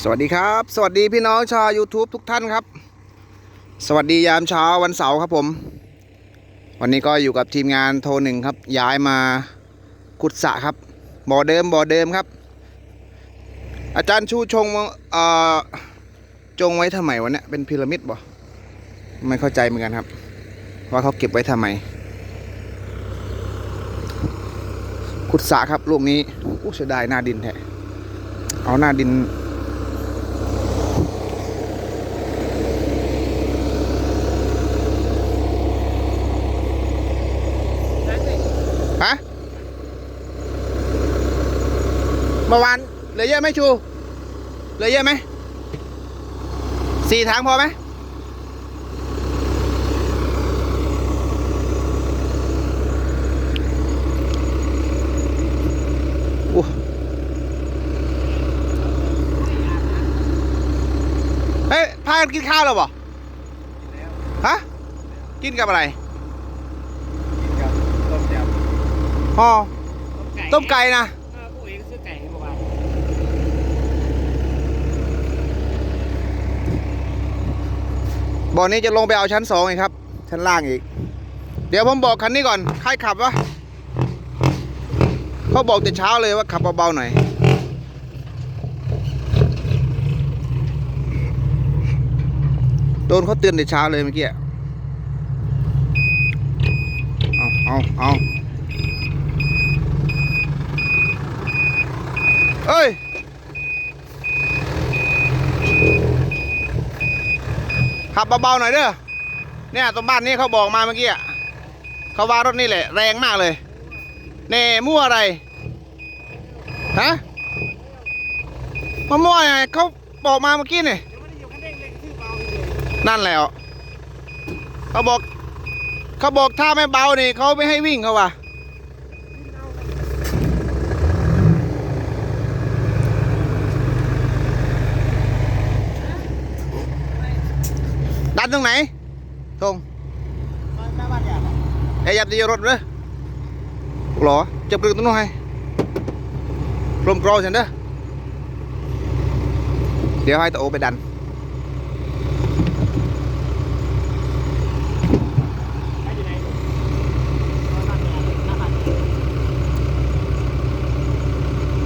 สวัสดีครับ สวัสดีพี่น้องชาว YouTube ทุกท่านครับ สวัสดียามเช้าวันเสาร์ครับผม วันนี้ก็อยู่กับทีมงานโทรหนึ่งครับ ย้ายมาขุดสะครับ บ่อเดิมบ่อเดิมครับ อาจารย์ชูชงเอ่อจงไว้ทำไมวะเนี่ยเป็นพีระมิดบ่ไม่เข้าใจเหมือนกันครับ ว่าเขาเก็บไว้ทำไมขุดสะครับลูกนี้อู้เสียดายหน้าดินแท้เอาหน้าดิน มื่อวานเหลือเยอะไหมชูเหลือเยอะไหมสี่ถังพอไหมอู้เฮ้ยพากันกินข้าวแล้วบ่ฮะ กินกับอะไรกับต้มยอ๋อำต้มไก่นะ เออผู้เองซื้อไก่ให้เมื่อวาน บ่อนี้จะลงไปเอาชั้นสองอีกครับ ชั้นล่างอีก เดี๋ยวผมบอกคันนี้ก่อนใครขับวะเขาบอกแต่เช้าเลยว่าขับเบาๆหน่อยโดนเขาเตือนแต่เช้าเลยเมื่อกี้เอาเอาเอาเอ้ย ขับเบาๆหน่อยเด้อเนี่ยตรงบ้านนี้เขาบอกมาเมื่อกี้อะเขาว่ารถนี่แหละ แรงมากเลยเน่มั่วอะไรฮะมามั่วยังไงเขาบอกมาเมื่อกี้นี่นั่นแหละเขาบอกเขาบอกถ้าไม่เบานี่เขาไม่ให้วิ่งเขาว่ะ ดันตรงไหนตรงไอ้ยับจะยรถเลยหรอจับกึ่งตรงนู้นให้ลมกรอฉันเด้อเดี๋ยวให้ตะโอไปดัน ไปอยู่ไหนซอยบ้านใหญ่หน้าบ้านใหญ่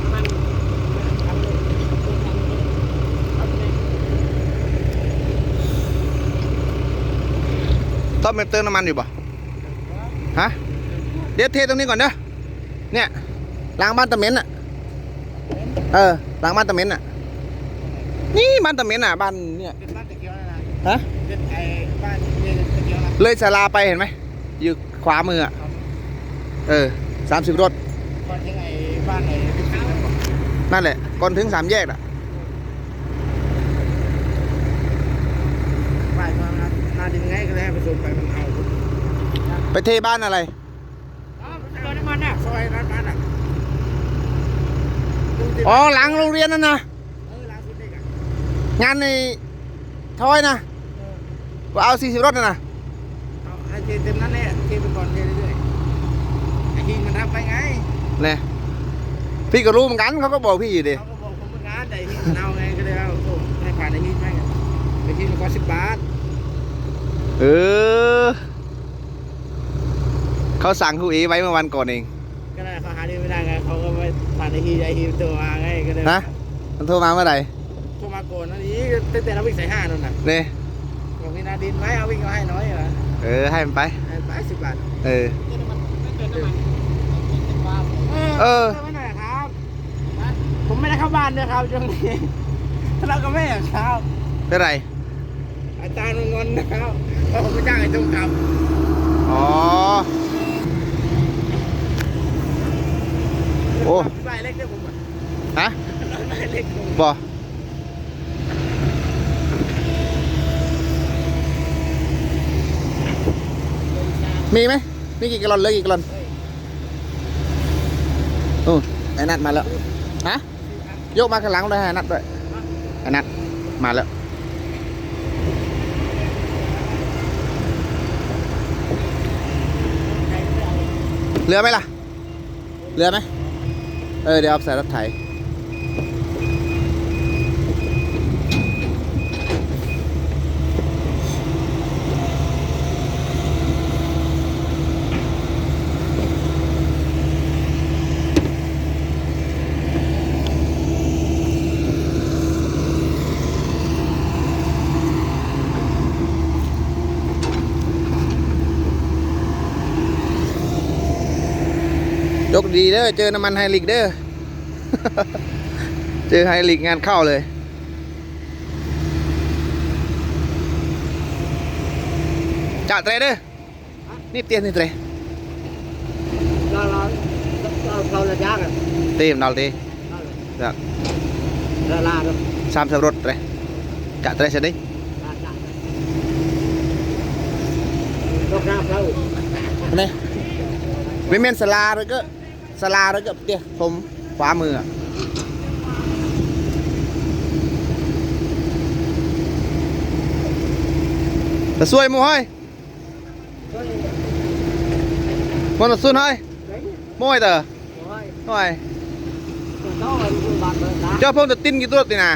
น้ำมันเอาไปเลยเอาไปเลย ต้อมเติมน้ำมันอยู่ป่ะฮะเดี๋ยวเทตรงนี้ก่อนเด้อเนี่ยล้างบ้านตะเม็นอะเออล้างบ้านตะเม็นอะ นี่บ้านตะเม็นอะบ้านเนี่ยฮะเลยศาลาไปเห็นไหมอยู่ขวามืออะเออสามสิบรถนั่นบอกนั่นแหละก่อนถึงสามแยกอะ บ้านมานา ดินไงก็เลยให้ไปส่งไปมันเอาไปเทบ้านอะไรอ๋อซอยน้ำมันน่ะซอยร้านบ้านน่ะดูสิอ๋อหลังโรงเรียนนั่นนะเออร้านสุดเด็กอะงานในทอยนะว่าเอาสี่สิบรถนะนะเอาไอ้เจเต็มนั้นแหละเจไปก่อนเจเรื่อยๆไอ้ฮินมันรับไปไงเนี่ยพี่ก็รู้เหมือนกันเขาก็บอกพี่อยู่ดิเขาก็บอกผมเป็นงานแต่ไอ้ฮินมันเอาไงก็เลยเอาโอ้ให้ผ่านไอ้ฮินไปไงไอ้ฮินมันก็สิบบาท เออ เขาสั่งครูเอไว้เมื่อวันก่อนเอง ก็เลยเขาหาดีไม่ได้ไงเขาก็ไปผ่านไอ้ฮินไอ้ฮินตัวมาไงก็เลยนะมันโทรมาเมื่อไหร่โทรมาโกนนั่นนี่ตั้งแต่เราวิ่งสายห้านั่นน่ะเนี่ยบอกมีนาดินไหมเอาวิ่งเอาให้น้อยเหรอเออให้มันไปให้ไปสิบบาทเออเติมน้ำมันไม่เติมน้ำมันเออเติมไว้หน่อยครับผมไม่ได้เข้าบ้านด้วยครับช่วงนี้ทะเลาะกับแม่ครับเป็นไร อาจารย์มันงอนนะครับเพราะผมไม่จ้างไอ้ตุ้มครับอ๋อ โอ้ใบเล็กด้วยผมอะฮะใบเล็กผมบอมีไหมมีกี่กะลอนเหลยกี่กะลอนโอ้ไอ้นัดมาแล้ว ฮะ ยกมาข้างหลังเลยให้นัดด้วยไอ้นัดมาแล้ว เรือไหมล่ะ เรือไหมเออ เดี๋ยวเอาใส่รถไถ ดีเด้อเจอน้ำมันไฮลิกเด้อเจอไฮลิกงานเข้าเลยจ่าเตรเด้อนี่เตียนนี่เตรเราเราเราเราละยากอะเตียมดอลเตจะละลาเนาะสามสรถเตรจ่าเตรเสร็จดิลาจ้ะต้องน้ำเรานี่ไม่เมนสลาเลยก็ สลาเลยก็เตี้ยผมขวามืออะแต่สวยมั้ยมันจะสุดให้มวยเตอหน่อยเจ้าพงจะติ้นกี่ตัวตีน่ะ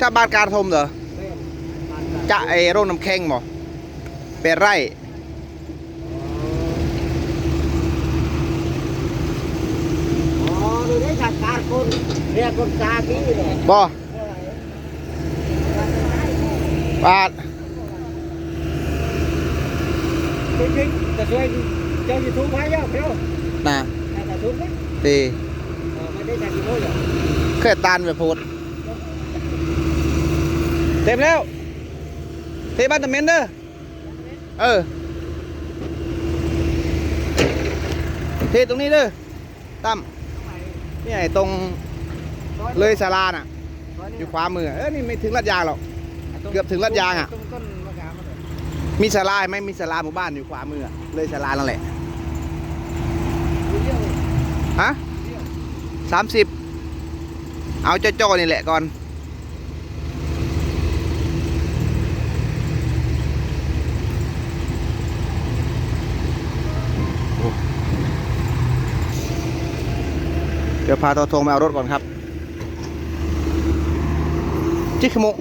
จะบานการทมเตอจะไอโรงน้ำแข็งบ่เป็นไร่ อ๋อดูได้จากการคนเรียกคนซากี้เลย บ่บาท จริงๆจะช่วยเจ้ายูทูบให้เยอะ เพียวน่ะแต่ทุบนะตีไม่ได้จากกี่โมงหรอกเคยตานไปโพดเต็มแล้วเทบ้านตะเมนเด้อเออเทตรงนี้เด้อตั้มนี่ไอ้ตรง เลยศาลาน่ะ อยู่ขวามือ เออนี่ไม่ถึงลาดยางหรอก เกือบถึงลาดยางอะต้นต้นมะมีศาลาไหมมีศาลาหมู่บ้านอยู่ขวามือ เลยศาลานั่นแหละฮะสามสิบ เอาเจ้าจ้อนี่แหละก่อน เดี๋ยวพาตัวทงไปเอารถก่อนครับ จิกขโมง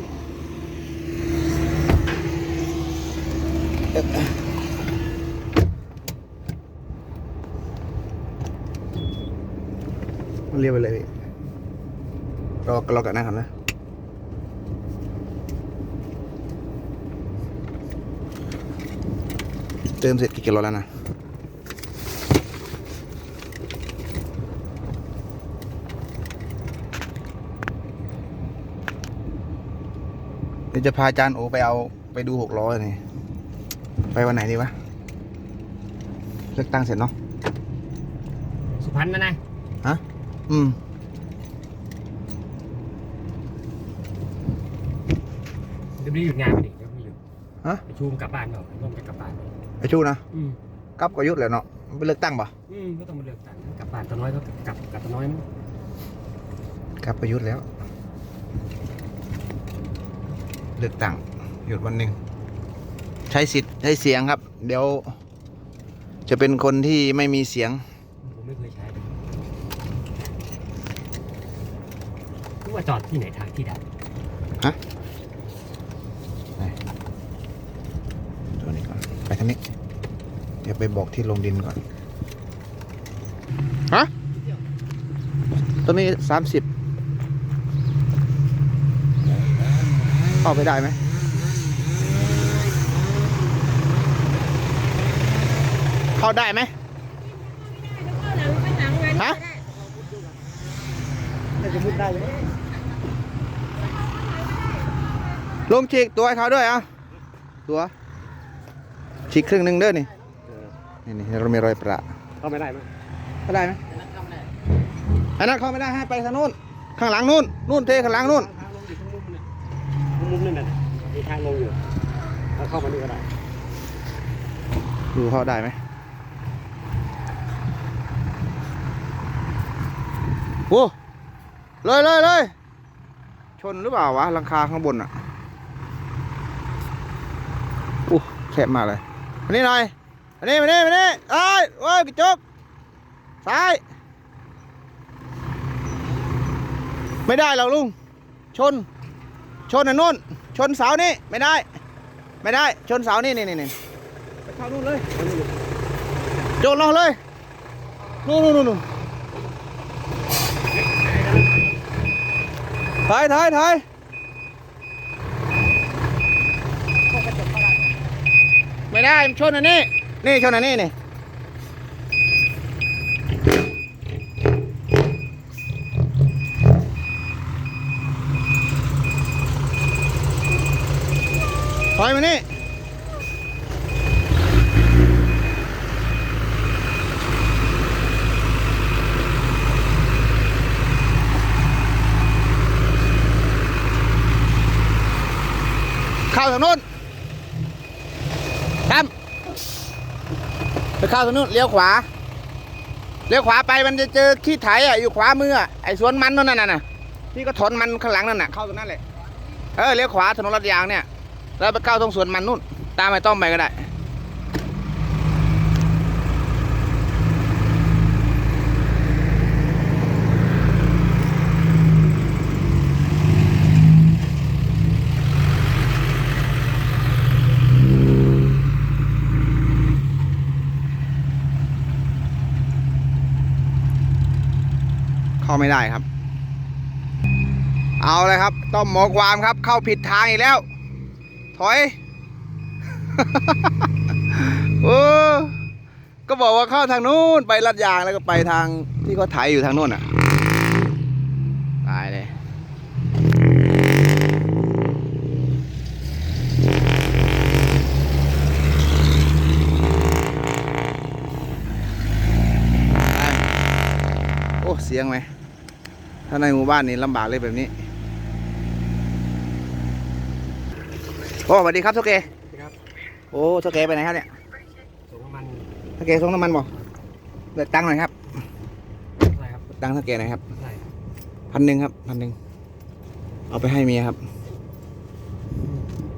เรียกไปเลยพี่รอรอกันนะครับนะเติมเสร็จกี่กิโลแล้วนะ ดี๋ยวจะพาอาจารย์โอไปเอาไปดูหกล้อนี่ไปวันไหนดีวะเลือกตั้งเสร็จเนาะสุพรรณนะนายฮะอืมเดี๋ยวนี้หยุดงานไปดิเดี๋ยวไม่หยุดฮะไปชูมกลับบ้านก่อนต้องไปกลับบ้านไอชูนะอืมกลับก็ยุดเลยเนาะไปเลือกตั้งปะอืมก็ต้องมาเลือกตั้งกลับบ้านตาน้อยก็กลับกลับตาน้อยมั้งกลับก็ยุดแล้ว เลือกตั้งหยุดวันหนึ่งใช้สิทธิ์ใช้เสียงครับ เดี๋ยว จะเป็นคนที่ไม่มีเสียง ผมไม่เคยใช้เลยรู้ว่าจอดที่ไหนทางที่ใดตัวนี้ก่อนไปทางนี้ เดี๋ยวไปบอกที่ลงดินก่อน ฮะ ตัวนี้สามสิบ เข้าไปได้ไหมเข้าได้ไหมฮะน่าจะมุดได้ไหมลุงฉีกตัวให้เขาด้วยเอะตัวฉีกครึ่งหนึ่งเด้อนี่นี่นี่เรามีรอยประเข้าไม่ได้มั้งเข้าได้ไหมอันนั้นเข้าไม่ได้ให้ไปทางนู้นข้างหลังนู้นนู้นเทข้างหลังนู้น มุมนั่นน่ะมีทางลงอยู่ถ้าเข้ามานี่ก็ได้ดูเข้าได้ไหมโอ้เลยเลยเลยชนหรือเปล่าวะหลังคาข้างบนอะโอ้แคบมากเลยมานี่หน่อยมานี่มานี่มานี่เอ้ยโอ้ยกระจกซ้ายไม่ได้หรอกลุงชน ชนอันนู้นชนเสานี่ไม่ได้ ไม่ได้ ชนเสานี่นี่นี่นี่ไปเข้านู่นเลยโจนลงเลยนู่นนู่นนู่นนู่นถ่ายถ่ายถ่ายไม่ได้มันชนอันนี้ นี่ชนอันนี้นี่ ถอยมานี่เข้าทางนู้นครับไปเข้าทางนู้นเลี้ยวขวา เลี้ยวขวาไปมันจะเจอขี้ไถอะอยู่ขวามืออะไอ้สวนมันนั่นน่ะน่ะที่ก็ถอนมันข้างหลังนั่นน่ะเข้าตรงนั้นแหละ เออเลี้ยวขวาถนนลาดยางเนี่ย แล้วไปเข้าตรงสวนมันนู่น ตามไปต้อมไปก็ได้ เข้าไม่ได้ครับ เอาเลยครับ ต้มหมกวามครับ เข้าผิดทางอีกแล้ว ถอย โอ้ก็บอกว่าเข้าทางนู้นไปลัดยางแล้วก็ไปทางที่เขาไถอยู่ทางนู้นอะ ตายเลยโอ้ เสียงไหม ถ้าในหมู่บ้านนี่ลำบากเลยแบบนี้ โอ้สวัสดีครับทุกเกครับ โอ้ทุกเกไปไหนครับเนี่ยส่งน้ำมันทุกเกส่งน้ำมันบอกเลือกตังค์หน่อยครับอะไรครับตังค์ทุกเกหน่อยครับอะไรพันหนึ่งครับพันหนึ่งเอาไปให้เมียครับ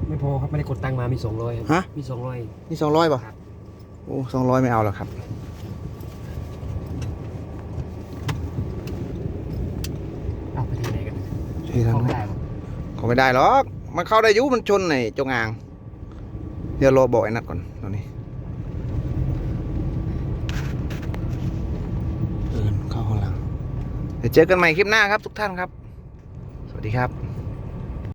ไม่พอครับไม่ได้กดตังค์มามีสองร้อยฮะ มีสองร้อยนี่สองร้อยป่ะครับโอ้สองร้อยไม่เอาหรอกครับ เอาไปที่ไหนกันที่ทางเข้านู้ไม่นได้หรอเขาไม่ได้หรอก มันเข้าได้ยุมันชนในจงอาง เดี๋ยวรอบอกไอ้นัดก่อนตอนนี้เออเข้าข้างหลังเดี๋ยวเจอกันใหม่คลิปหน้าครับทุกท่านครับ สวัสดีครับ